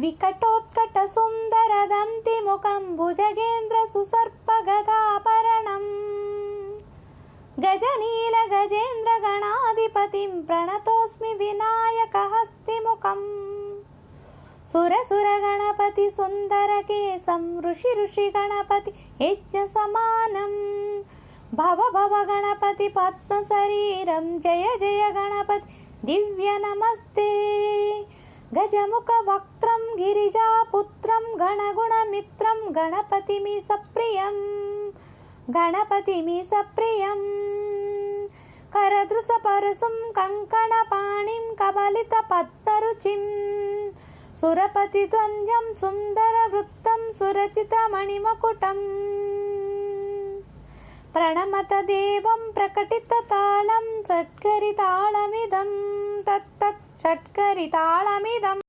विकटोत्कटसुन्दरदन्तिमुखं भुजगेन्द्रसुसर्पगदापरणम् गजनीलगजेन्द्रगणाधिपतिं प्रणतोऽस्मि विनायकहस्तिमुखम्। हस्तिमुखं सुर सुरगणपति ऋषि ऋषि गणपति भव भव गणपति पद्मशरीरं जय जय गणपति। दिव्य नमस्ते గజముఖ వక్త్రం గిరిజాపుత్రం గణగుణమిత్రం గణపతిమి సప్రియం గణపతిమి సప్రియం కరదృశపరుసుం కంకణపాణిం కబలిత పత్తరుచిం సురపతి ద్వంద్వం సుందర వృత్తం సురచిత మణిమకుటం ప్రణమత దేవం ప్రకటిత తాళం షట్కరి తాళమిదం తత్తత్ ஷட்கரி தாளமிதம்